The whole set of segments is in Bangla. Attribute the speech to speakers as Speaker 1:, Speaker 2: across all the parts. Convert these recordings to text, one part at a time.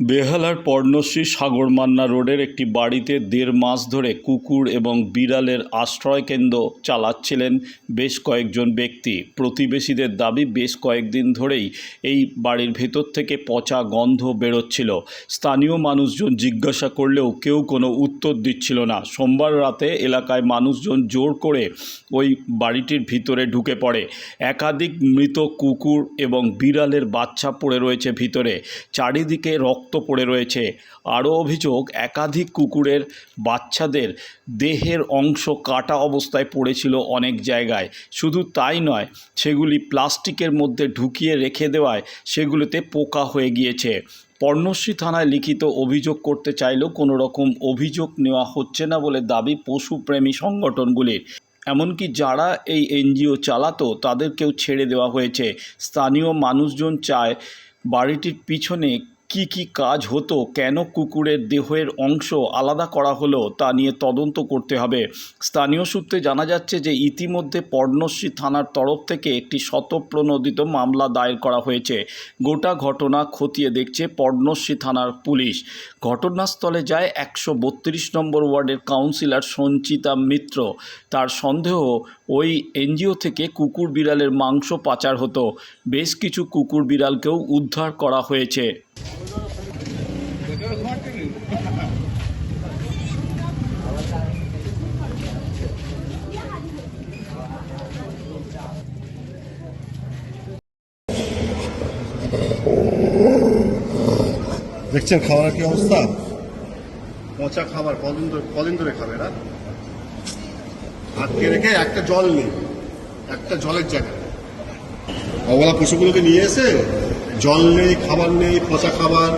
Speaker 1: বেহালার পর্ণশ্রী সাগর মান্না রোডের একটি বাড়িতে দেড় মাস ধরে কুকুর এবং বিড়ালের আশ্রয়কেন্দ্র চালাচ্ছিলেন বেশ কয়েকজন ব্যক্তি। প্রতিবেশীদের দাবি, বেশ কয়েকদিন ধরেই এই বাড়ির ভেতর থেকে পচা গন্ধ বেরোচ্ছিল। স্থানীয় মানুষজন জিজ্ঞাসা করলেও কেউ কোনো উত্তর দিচ্ছিল না। সোমবার রাতে এলাকায় মানুষজন জোর করে ওই বাড়িটির ভিতরে ঢুকে পড়ে। একাধিক মৃত কুকুর এবং বিড়ালের বাচ্চা পড়ে রয়েছে ভিতরে। চারিদিকে রক্ত পড়ে রয়েছে। আরও অভিযোগ, একাধিক কুকুরের বাচ্চাদের দেহের অংশ কাটা অবস্থায় পড়েছিল অনেক জায়গায়। শুধু তাই নয়, সেগুলি প্লাস্টিকের মধ্যে ঢুকিয়ে রেখে দেওয়ায় সেগুলোতে পোকা হয়ে গিয়েছে। পর্ণশ্রী থানায় লিখিত অভিযোগ করতে চাইলেও কোনো রকম অভিযোগ নেওয়া হচ্ছে না বলে দাবি পশুপ্রেমী সংগঠনগুলির। এমনকি যারা এই এনজিও চালাতো, তাদেরকেও ছেড়ে দেওয়া হয়েছে। স্থানীয় মানুষজন চায় বাড়িটির পিছনে কি কি কাজ হতো, কেন কুকুরের দেহের অংশ আলাদা করা হলো, তা নিয়ে তদন্ত করতে হবে। স্থানীয় সূত্রে জানা যাচ্ছে যে, ইতিমধ্যে পর্ণশ্রী থানার তরফ থেকে একটি শতপ্রণোদিত মামলা দায়ের করা হয়েছে। গোটা ঘটনা খতিয়ে দেখছে পর্ণশ্রী থানার পুলিশ। ঘটনাস্থলে যায় একশো বত্রিশ নম্বর ওয়ার্ডের কাউন্সিলর সঞ্চিতা মিত্র। তার সন্দেহ, ওই এনজিও থেকে কুকুর বিড়ালের মাংস পাচার হতো। বেশ কিছু কুকুর বিড়ালকেও উদ্ধার করা হয়েছে।
Speaker 2: দেখছেন খাওয়ার কি অবস্থা? পচা খাবার, কদিন ধরে কদিন ধরে খাবে না আটকে রেখে একটা জল নেই, একটা জলের জায়গা। অবলা পশুগুলোকে নিয়ে এসে জল নেই খাবার নেই পচা খাবার।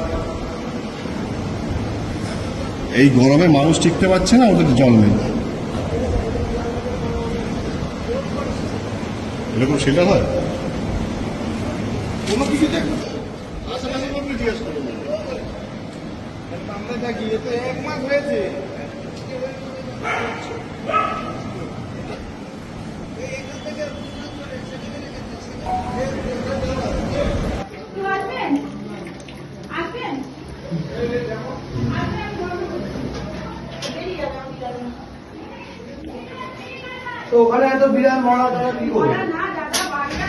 Speaker 2: এই গরমে মানুষ টিকতে পারছে না ওদের জল নেই। এরকম সেটা হয়? কোনো কিছু দেখ আশেপাশে লোককে জিজ্ঞেস করুন
Speaker 3: আমরা যা গিয়ে তো এক মাস হয়েছে।
Speaker 4: একটু
Speaker 3: তো ওখানে এত বিড়াল মরা তারা কি করে
Speaker 4: না দাদা বাড়িটা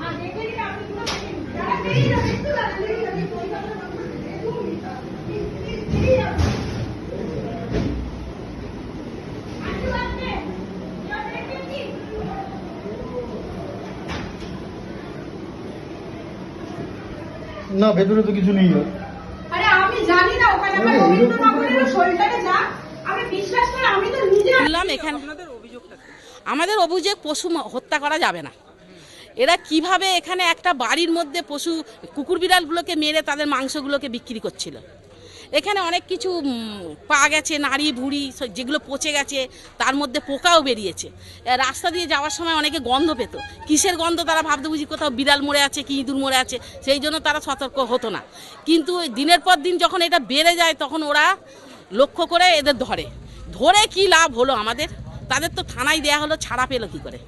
Speaker 4: হ্যাঁ?
Speaker 3: না ভেতরে তো কিছু নেই।
Speaker 4: আরে আমি জানি না ওখানে আমার রবীন্দ্রনগরের শরীরটাকে যা
Speaker 5: বললাম এখানে আমাদের অভিযোগ পশু হত্যা করা যাবে না। এরা কীভাবে এখানে একটা বাড়ির মধ্যে পশু কুকুর বিড়ালগুলোকে মেরে তাদের মাংসগুলোকে বিক্রি করছিল? এখানে অনেক কিছু পা গেছে নাড়ি ভুড়ি যেগুলো পচে গেছে তার মধ্যে পোকাও বেরিয়েছে। রাস্তা দিয়ে যাওয়ার সময় অনেকে গন্ধ পেত। কিসের গন্ধ তারা ভাবতে বুঝি কোথাও বিড়াল মরে আছে কি ইঁদুর মরে আছে সেই জন্য তারা সতর্ক হতো না। কিন্তু দিনের পর দিন যখন এটা বেড়ে যায় তখন ওরা লক্ষ্য করে এদের ধরে। ধরে কি লাভ হলো আমাদের? তাদের তো থানায় দেয়া হলো ছাড়া পেল কি করে?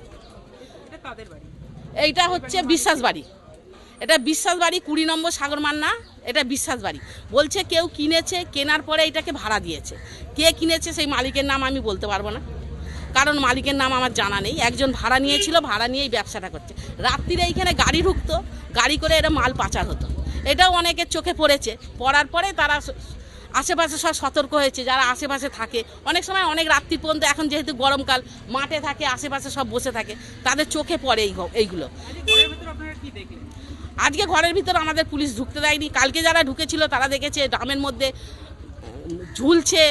Speaker 5: এইটা হচ্ছে বিশ্বাস বাড়ি। এটা বিশ্বাস বাড়ি কুড়ি নম্বর সাগর মান্না এটা বিশ্বাস বাড়ি। বলছে কেউ কিনেছে কেনার পরে এটাকে ভাড়া দিয়েছে। কে কিনেছে সেই মালিকের নাম আমি বলতে পারব না। কারণ মালিকের নাম আমার জানা নেই। একজন ভাড়া নিয়েছিল ভাড়া নিয়েই ব্যবসাটা করছে। রাত্রিরে এইখানে গাড়ি ঢুকতো গাড়ি করে এরা মাল পাচার হতো। এটাও অনেকের চোখে পড়েছে। পড়ার পরে তারা আশেপাশে সব সতর্ক হয়েছে, যারা আশেপাশে থাকে। অনেক সময় অনেক রাত্রি পর্যন্ত এখন যেহেতু গরমকাল, মাঠে থাকে, আশেপাশে সব বসে থাকে, তাদের চোখে পড়ে এই এইগুলো। আজকে ঘরের ভিতর আমাদের পুলিশ ঢুকতে দেয়নি। কালকে যারা ঢুকেছিল, তারা দেখেছে ড্রামের মধ্যে ঝুলছে,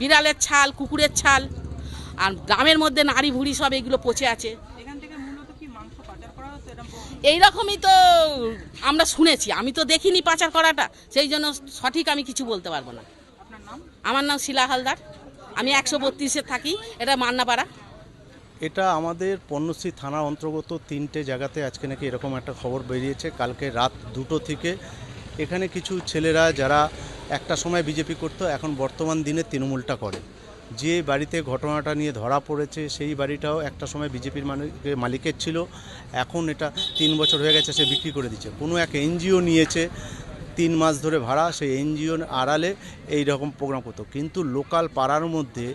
Speaker 5: বিড়ালের ছাল, কুকুরের ছাল, আর ড্রামের মধ্যে নাড়ি ভুড়ি সব এগুলো পচে আছে। এই রকমই তো আমরা শুনেছি। আমি তো দেখিনি পাচার করাটা। সেই জন্য সঠিক আমি কিছু বলতে পারব না। আমার নাম শিলা হালদার। আমি একশো বত্রিশে থাকি। এটা মান্নাপাড়া।
Speaker 6: এটা আমাদের পণ্যশ্রী থানার অন্তর্গত তিনটে জায়গাতে আজকে নাকি এরকম একটা খবর বেরিয়েছে। কালকে রাত দুটো থেকে এখানে কিছু ছেলেরা যারা একটা সময় বিজেপি করতো এখন বর্তমান দিনে তৃণমূলটা করে। যে বাড়িতে ঘটনাটা নিয়ে ধরা পড়েছে, সেই বাড়িটাও একটা সময় বিজেপির মালিকের ছিল। এখন এটা তিন বছর হয়ে গেছে, সে বিক্রি করে দিচ্ছে। কোনো এক এনজিও নিয়েছে, তিন মাস ধরে ভাড়া, সেই এনজিওর আড়ালে এই রকম প্রোগ্রাম করতো। কিন্তু লোকাল পাড়ার মধ্যে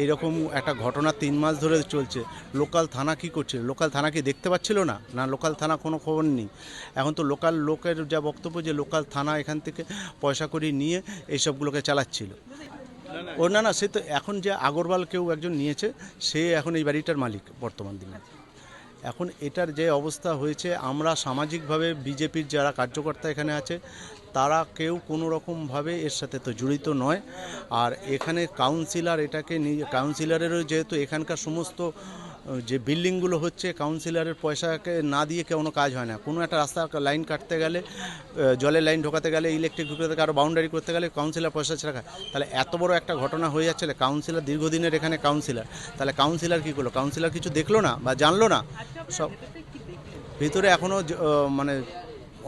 Speaker 6: এইরকম একটা ঘটনা তিন মাস ধরে চলছে। লোকাল থানা কি করছে? লোকাল থানা কি দেখতে পাচ্ছিল না? না, লোকাল থানা কোনো খবর নেই। এখন তো লোকাল লোকের যা বক্তব্য যে, লোকাল থানা এখান থেকে পয়সা করে নিয়ে এইসবগুলোকে চালাচ্ছিল। ও না না সে তো এখন যে আগরওয়াল কেউ একজন নিয়েছে সে এখন এই বাড়িটার মালিক বর্তমান দিনে। এখন এটার যে অবস্থা হয়েছে আমরা সামাজিকভাবে বিজেপির যারা কার্যকর্তা এখানে আছে তারা কেউ কোনো রকমভাবে এর সাথে তো জড়িত নয়। আর এখানে কাউন্সিলার এটাকে নিয়ে কাউন্সিলরেরও যেহেতু এখানকার সমস্ত যে বিল্ডিংগুলো হচ্ছে, কাউন্সিলরের পয়সাকে না দিয়ে কোনো কাজ হয় না। কোনো একটা রাস্তা লাইন কাটতে গেলে জলের লাইন ঢোকাতে গেলে, ইলেকট্রিক ঢুকাতে আরও বাউন্ডারি করতে গেলে কাউন্সিলর পয়সা ছাড়া। তাহলে এত বড় একটা ঘটনা হয়ে যাচ্ছে কাউন্সিলর দীর্ঘদিনের এখানে কাউন্সিলর তাহলে কাউন্সিলর কী করল? কাউন্সিলর কিছু দেখল না বা জানলো না? সব ভিতরে এখনও মানে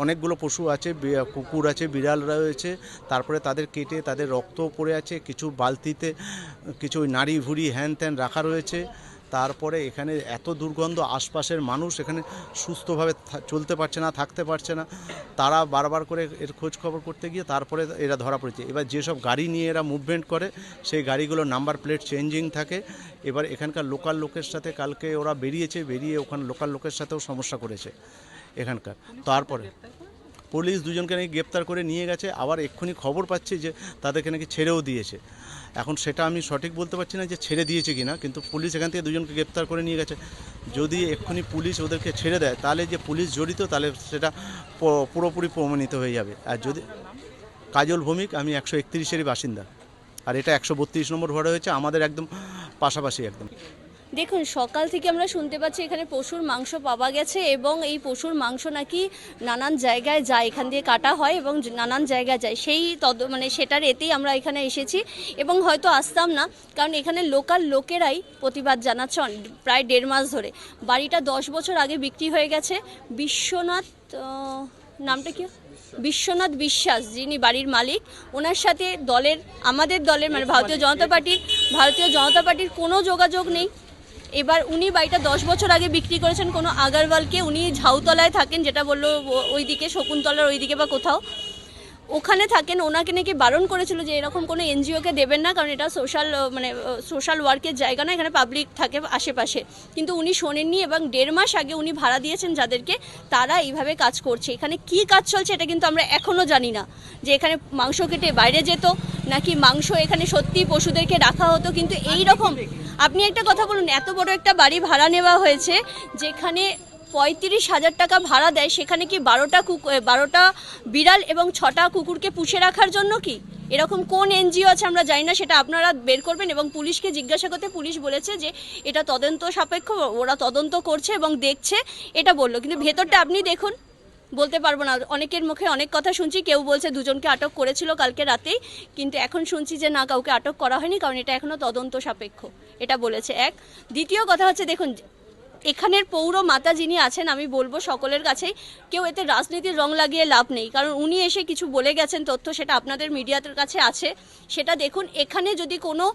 Speaker 6: অনেকগুলো পশু আছে কুকুর আছে, বিড়াল রয়েছে। তারপরে তাদের কেটে, তাদের রক্ত পড়ে আছে, কিছু বালতিতে, কিছু নাড়ি ভুড়ি হ্যান ত্যান রাখা রয়েছে। তারপরে এখানে এত দুর্গন্ধ আশপাশের মানুষ এখানে সুস্থভাবে চলতে পারছে না থাকতে পারছে না। তারা বারবার করে এর খোঁজ খবর করতে গিয়ে তারপরে এরা ধরা পড়েছে। এবার যেসব গাড়ি নিয়ে এরা মুভমেন্ট করে সেই গাড়িগুলোর নাম্বার প্লেট চেঞ্জিং থাকে। এবার এখানকার লোকাল লোকের সাথে কালকে ওরা বেরিয়েছে বেরিয়ে ওখানে লোকাল লোকের সাথেও সমস্যা করেছে এখানকার। তারপরে পুলিশ দুজনকে নাকি গ্রেপ্তার করে নিয়ে গেছে। আবার এক্ষুনি খবর পাচ্ছি যে তাদেরকে নাকি ছেড়েও দিয়েছে। এখন সেটা আমি সঠিক বলতে পারছি না যে ছেড়ে দিয়েছে কিনা, কিন্তু পুলিশ এখান থেকে দুজনকে গ্রেপ্তার করে নিয়ে গেছে। যদি এক্ষুনি পুলিশ ওদেরকে ছেড়ে দেয়, তাহলে যে পুলিশ জড়িত, তাহলে সেটা পুরোপুরি প্রমাণিত হয়ে যাবে। আর যদি কাজল ভৌমিক, আমি একশো একত্রিশেরই বাসিন্দা। আর এটা একশো বত্রিশ নম্বর ঘরে হয়েছে, আমাদের একদম পাশাপাশি একদম।
Speaker 7: দেখুন, সকাল থেকে আমরা শুনতে পাচ্ছি এখানে পশুর মাংস পাওয়া গেছে এবং এই পশুর মাংস নাকি নানান জায়গায় যায়, এখান দিয়ে কাটা হয় এবং নানান জায়গায় যায়। সেই তদ মানে সেটার এতেই আমরা এখানে এসেছি এবং হয়তো আসতাম না, কারণ এখানে লোকাল লোকেরাই প্রতিবাদ জানাচ্ছে প্রায় দেড় মাস ধরে। বাড়িটা দশ বছর আগে বিক্রি হয়ে গেছে। বিশ্বনাথ নামটা কি? বিশ্বনাথ বিশ্বাস, যিনি বাড়ির মালিক, ওনার সাথে দলের, আমাদের দলের মানে ভারতীয় জনতা পার্টির ভারতীয় জনতা পার্টির কোনো যোগাযোগ নেই। এবার উনি বাড়িটা দশ বছর আগে বিক্রি করেছেন কোনো আগারওয়ালকে। উনি ঝাউতলায় থাকেন, যেটা বলল ওইদিকে শকুন্তলার ওইদিকে বা কোথাও। ওখানে থাকেন, ওনাকে নাকি বারণ করেছিল যে এরকম কোনো এনজিওকে দেবেন না, কারণ এটা সোশ্যাল মানে সোশ্যাল ওয়ার্কের জায়গা না, এখানে পাবলিক থাকে আশেপাশে। কিন্তু উনি শোনেননি এবং দেড় মাস আগে উনি ভাড়া দিয়েছেন যাদেরকে, তারা এইভাবে কাজ করছে। এখানে কি কাজ চলছে এটা কিন্তু আমরা এখনও জানি না। যে এখানে মাংস কেটে বাইরে যেত, নাকি মাংস এখানে সত্যি পশুদেরকে রাখা হতো, কিন্তু এই রকম আপনি একটা কথা বলুন, এত বড় একটা বাড়ি ভাড়া নেওয়া হয়েছে, যেখানে পঁয়ত্রিশ হাজার টাকা ভাড়া দেয়, সেখানে কি বারোটা কুকুর বারোটা বিড়াল এবং ছটা কুকুরকে পুষে রাখার জন্য কি? এরকম কোন এনজিও আছে আমরা জানি না, সেটা আপনারা বের করবেন এবং পুলিশকে জিজ্ঞাসা করতে পুলিশ বলেছে যে এটা তদন্ত সাপেক্ষ, ওরা তদন্ত করছে এবং দেখছে, এটা বলল। কিন্তু ভেতরটা আপনি দেখুন। বলতে পারব না। অনেকের মুখে অনেক কথা শুনছি, কেউ বলছে দুজনকে আটক করেছিল কালকে রাতেই, কিন্তু এখন শুনছি যে না, কাউকে আটক করা হয়নি, কারণ এটা এখনও তদন্ত সাপেক্ষ। এটা বলেছে এক। দ্বিতীয় কথা হচ্ছে, দেখুন এখানের পৌর মাতা যিনি আছেন আমি বলব সকলের কাছেই কেউ এতে রাজনীতির রং লাগিয়ে লাভ নেই। কারণ উনি এসে কিছু বলে গেছেন তথ্য সেটা আপনাদের মিডিয়াদের কাছে আছে। সেটা দেখুন এখানে যদি কোনো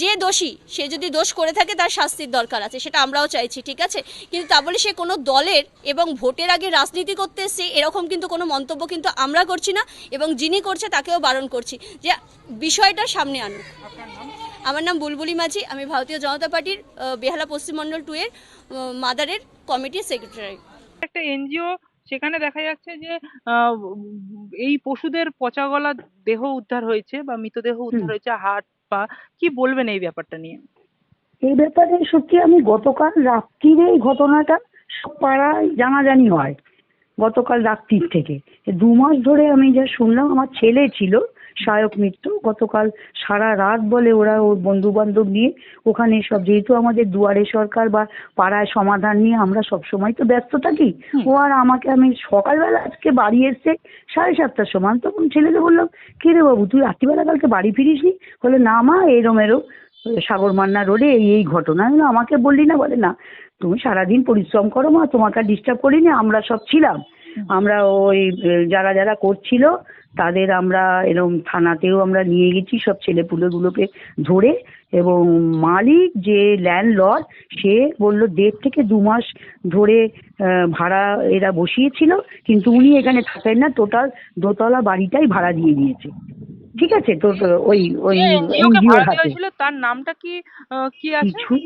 Speaker 7: যে দোষী সে যদি দোষ করে থাকে তার শাস্তির দরকার আছে সেটা আমরাও চাইছি ঠিক আছে? কিন্তু তা বলে সে কোনো দলের এবং ভোটের আগে রাজনীতি করতে এসছে এরকম কিন্তু কোনো মন্তব্য কিন্তু আমরা করছি না এবং যিনি করছে তাকেও বারণ করছি। যে বিষয়টা সামনে আনুক। আমার নাম বুলবুলি মাঝি আমি ভারতীয় জনতা পার্টির বেহালা পশ্চিমমণ্ডল টু এর মাদারের কমিটির সেক্রেটারি।
Speaker 8: একটা এনজিও সেখানে দেখা যাচ্ছে যে আহ, এই পশুদের পচা গলা দেহ উদ্ধার হয়েছে বা মৃতদেহ উদ্ধার হয়েছে হাট পা কি বলবেন এই ব্যাপারটা নিয়ে?
Speaker 9: এই ব্যাপারে সত্যি আমি গতকাল রাত্রিরে এই ঘটনাটা সব পাড়ায় জানাজানি হয় গতকাল রাত্রির থেকে। দু মাস ধরে আমি যা শুনলাম আমার ছেলে ছিল সায়ক মিত্র। গতকাল সারা রাত বলে ওরা ওর বন্ধু বান্ধব নিয়ে ওখানে সব যেহেতু আমাদের দুয়ারে সরকার বা পাড়ায় সমাধান নিয়ে আমরা সব সময় তো ব্যস্ত থাকি ও আর আমাকে আমি সকালবেলা আজকে বাড়ি এসছে সাড়ে সাতটার সময় আমি তখন ছেলেকে বললাম কে রে বাবু তুই রাত্রিবেলা কালকে বাড়ি ফিরিসনি? বলে না মা এরম এরম। সাগর মান্না রোডে এই এই ঘটনা। আমাকে বললি না? বলে না তুমি সারাদিন পরিশ্রম করো মা তোমাকে ডিস্টার্ব করিনি আমরা সব ছিলাম। আমরা ওই যারা যারা করছিল, তাদের আমরা এরম থানাতেও আমরা নিয়ে গেছি সব ছেলেপুলেগুলোকে ধরে এবং মালিক যে ল্যান্ড ল্যান্ডলর্ড সে বলল দেড় থেকে দু মাস ধরে ভাড়া এরা বসিয়েছিল, কিন্তু উনি এখানে থাকেন না টোটাল দোতলা বাড়িটাই ভাড়া দিয়ে দিয়েছে। ঠিক আছে তো তো ওই ওই এনজিওর হাতে।
Speaker 8: তার নামটা কি কি আছে?
Speaker 9: কিছুই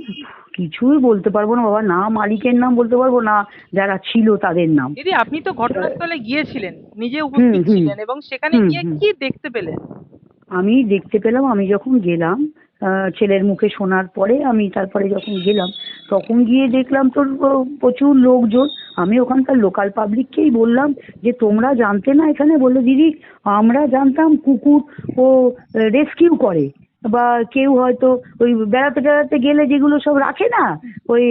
Speaker 9: কিছুই বলতে পারব না বাবা না মালিকের নাম বলতে পারব না যারা ছিল তাদের নাম।
Speaker 8: দিদি আপনি তো ঘটনাস্থলে গিয়েছিলেন নিজে উপস্থিত। ছিলেন এবং সেখানে গিয়ে কি দেখতে পেলেন?
Speaker 9: আমি দেখতে পেলাম আমি যখন গেলাম ছেলের মুখে শোনার পরে আমি তারপরে যখন গেলাম, তখন গিয়ে দেখলাম তোর প্রচুর লোকজন। আমি ওখানকার লোকাল পাবলিককেই বললাম যে, তোমরা জানতে না এখানে? বলল, দিদি, আমরা জানতাম কুকুর ও রেস্কিউ করে। বা কেউ হয়তো ওই বেড়াতে টেড়াতে গেলে যেগুলো সব রাখে না, ওই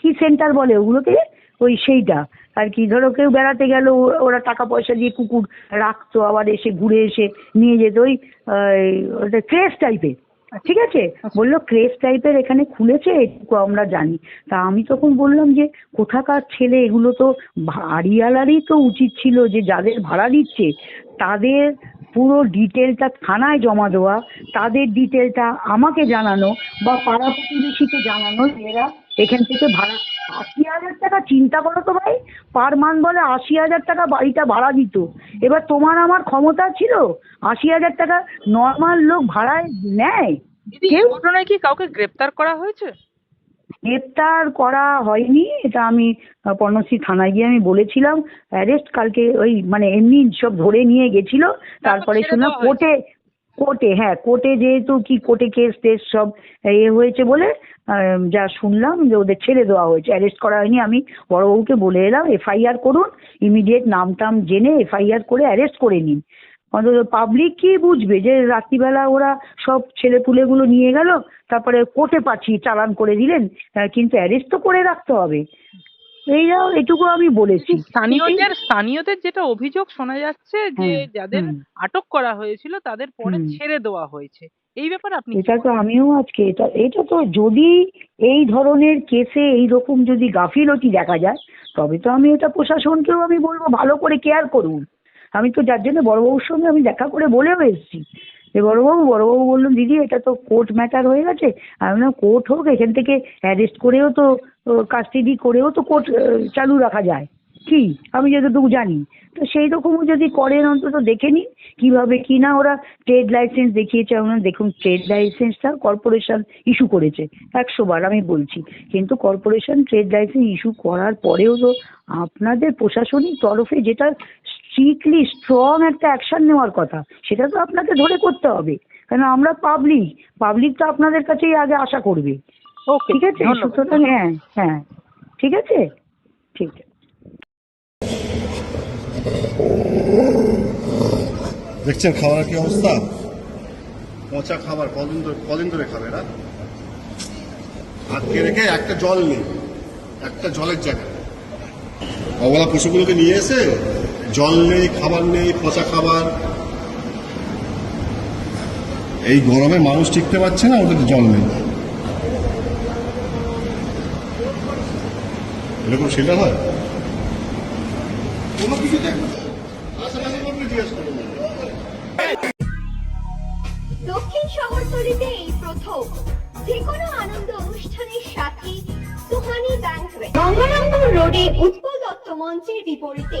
Speaker 9: কি সেন্টার বলে ওগুলোকে? ওই সেইটা। আর কি, ধরো কেউ বেড়াতে গেল ওরা টাকা পয়সা দিয়ে কুকুর রাখতো, আবার এসে ঘুরে এসে নিয়ে যেত, ওই ওটা ক্রেস টাইপের ঠিক আছে? বলল ক্রেস টাইপের এখানে খুলেছে, এটুকু আমরা জানি। তা আমি তখন বললাম যে, কোথাকার ছেলে? এগুলো তো বাড়িওয়ালারই তো উচিত ছিল যে, যাদের ভাড়া দিচ্ছে, তাদের পুরো ডিটেলটা থানায় জমা দেওয়া তাদের ডিটেলটা আমাকে জানানো বা পাড়া প্রতিবেশীকে জানানো এরা এখান থেকে ভাড়া আশি হাজার টাকা চিন্তা করো তো ভাই পার মান বলে আশি হাজার টাকা বাড়িটা ভাড়া দিত। এবার তোমার আমার ক্ষমতা ছিল? আশি হাজার টাকা নর্মাল লোক ভাড়ায় নেয়?
Speaker 8: ঘটনায় কি কাউকে গ্রেপ্তার করা হয়েছে?
Speaker 9: গ্রেপ্তার করা হয়নি এটা আমি পর্ণশ্রী থানায় গিয়ে আমি বলেছিলাম। অ্যারেস্ট কালকে ওই মানে এমনি সব ধরে নিয়ে গেছিল। তারপরে শুনলাম। কোর্টে কোর্টে হ্যাঁ কোর্টে যেহেতু কি কোর্টে কেস টেস সব এ হয়েছে বলে আহ, যা শুনলাম যে ওদের ছেড়ে দেওয়া হয়েছে। অ্যারেস্ট করা হয়নি আমি বড়বাবুকে বলে এলাম এফআইআর করুন ইমিডিয়েট নাম টাম জেনে এফআইআর করে অ্যারেস্ট করে নিন। অন্তত পাবলিক কি বুঝবে যে রাত্রিবেলা ওরা সব ছেলেপুলেগুলো নিয়ে গেল তারপরে কোর্টে পাঠিয়ে চালান করে দিলেন কিন্তু অ্যারেস্ট তো করে রাখতে হবে। এই যাও এটুকু আমি বলেছি।
Speaker 8: স্থানীয়দের স্থানীয়দের যেটা অভিযোগ শোনা যাচ্ছে যে
Speaker 9: হ্যাঁ,
Speaker 8: যাদের আটক করা হয়েছিল তাদের পরে ছেড়ে দেওয়া হয়েছে। এই ব্যাপারে আপনি
Speaker 9: এটা তো আমিও আজকে এটা এটা তো যদি এই ধরনের কেসে এই রকম যদি গাফিলতি দেখা যায় তবে তো আমি এটা প্রশাসনকেও আমি বলব ভালো করে কেয়ার করুন। আমি তো যার জন্য বড়বাবুর সঙ্গে আমি দেখা করে বলেও এসেছি যে, বড়বাবু বড়বাবু বললেন দিদি, এটা তো কোর্ট ম্যাটার হয়ে গেছে। আমি বললাম কোর্ট হোক, এখান থেকে অ্যারেস্ট করেও তো কাস্টাডি করেও তো কোর্ট চালু রাখা যায়। কি? আমি যতটুকু জানি। তো সেই রকমও যদি করেন, অন্তত দেখে নিন, কীভাবে, কি না ওরা ট্রেড লাইসেন্স দেখিয়েছে। আমরা দেখুন ট্রেড লাইসেন্সটা কর্পোরেশন ইস্যু করেছে, একশো বার আমি বলছি। কিন্তু কর্পোরেশন ট্রেড লাইসেন্স ইস্যু করার পরেও তো আপনাদের প্রশাসনিক তরফে যেটা স্ট্রিক্টলি স্ট্রং একটা অ্যাকশন নেওয়ার কথা সেটা তো আপনাকে ধরে করতে হবে। কারণ আমরা পাবলিক পাবলিক তো আপনাদের কাছেই আগে আশা করবে।
Speaker 8: ওকে
Speaker 9: ঠিক আছে? সুতরাং হ্যাঁ হ্যাঁ। ঠিক আছে? ঠিক আছে।
Speaker 2: দেখছেন খাবারের কি অবস্থা? পচা খাবার কদিন ধরে কদিন ধরে খাবে এরা? আটকে রেখে একটা জল নেই একটা জলের জায়গা। অবলা পশুগুলোকে নিয়ে এসে জল নেই খাবার নেই পচা খাবার। এই গরমে মানুষ টিকতে পারছে না ওদের জল নেই। এরকম সেটা হয়? কোনো কিছু
Speaker 4: দক্ষিণ শহরতলিতে এই প্রথম। যে কোনো আনন্দ অনুষ্ঠানের সাথে সুহানি ব্যাংকুয়েট গঙ্গারামপুর রোডে উৎপল দত্ত মঞ্চের বিপরীতে